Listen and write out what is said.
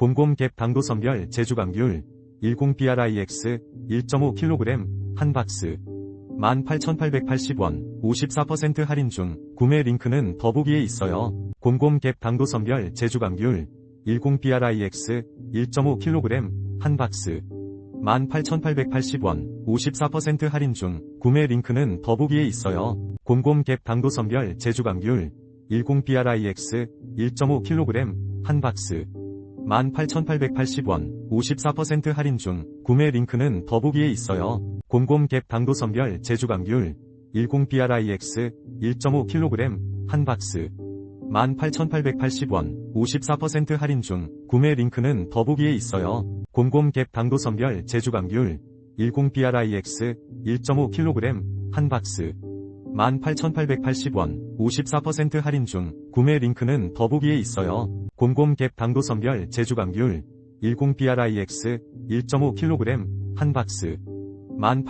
곰곰갭 당도 선별 제주감귤 10BRIX 1.5kg 한 박스 18,880원 54% 할인 중 구매 링크는 더보기에 있어요. 곰곰갭 당도 선별 제주감귤 10BRIX 1.5kg 한 박스 18,880원 54% 할인 중 구매 링크는 더보기에 있어요. 곰곰갭 당도 선별 제주감귤 10BRIX 1.5kg 한 박스 18,880원 54% 할인 중 구매 링크는 더보기에 있어요. 곰곰갭 당도 선별 제주감귤 10BRIX 1.5kg 한 박스 18,880원 54% 할인 중 구매 링크는 더보기에 있어요. 곰곰갭 당도 선별 제주감귤 10BRIX 1.5kg 한 박스 18,880원 54% 할인 중 구매 링크는 더보기에 있어요. 곰곰갭 당도 선별 제주감귤 10BRIX 1.5kg 한 박스 18,880원